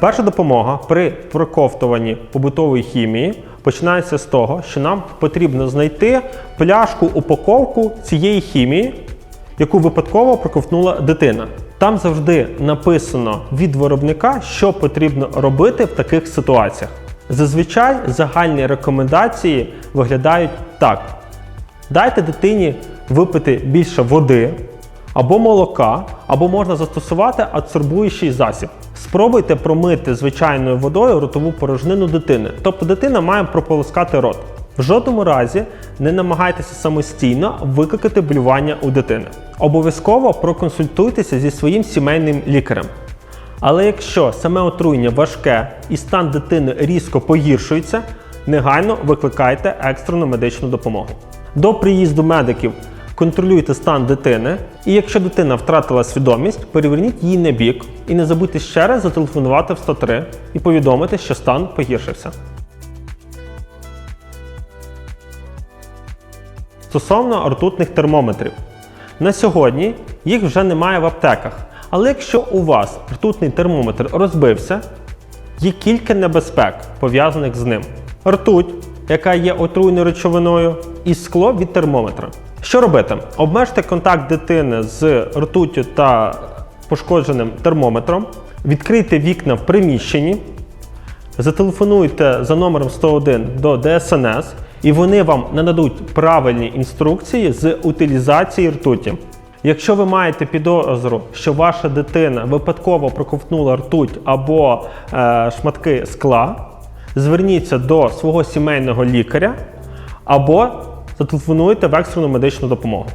Перша допомога при проковтуванні побутової хімії починається з того, що нам потрібно знайти пляшку упаковку цієї хімії, яку випадково проковтнула дитина. Там завжди написано від виробника, що потрібно робити в таких ситуаціях. Зазвичай загальні рекомендації виглядають так: дайте дитині випити більше води або молока, або можна застосувати адсорбуючий засіб. Спробуйте промити звичайною водою ротову порожнину дитини, тобто дитина має прополоскати рот. В жодному разі не намагайтеся самостійно викликати блювання у дитини. Обов'язково проконсультуйтеся зі своїм сімейним лікарем. Але якщо саме отруєння важке і стан дитини різко погіршується, негайно викликайте екстрену медичну допомогу. До приїзду медиків контролюйте стан дитини, і якщо дитина втратила свідомість, переверніть її на бік і не забудьте ще раз зателефонувати в 103 і повідомити, що стан погіршився. Стосовно ртутних термометрів. На сьогодні їх вже немає в аптеках. Але якщо у вас ртутний термометр розбився, є кілька небезпек, пов'язаних з ним. Ртуть, яка є отруйною речовиною, і скло від термометра. Що робити? Обмежте контакт дитини з ртуттю та пошкодженим термометром, відкрийте вікна в приміщенні, зателефонуйте за номером 101 до ДСНС, і вони вам нададуть правильні інструкції з утилізації ртуті. Якщо ви маєте підозру, що ваша дитина випадково проковтнула ртуть або е, шматки скла, зверніться до свого сімейного лікаря або зателефонуйте в екстрену медичну допомогу.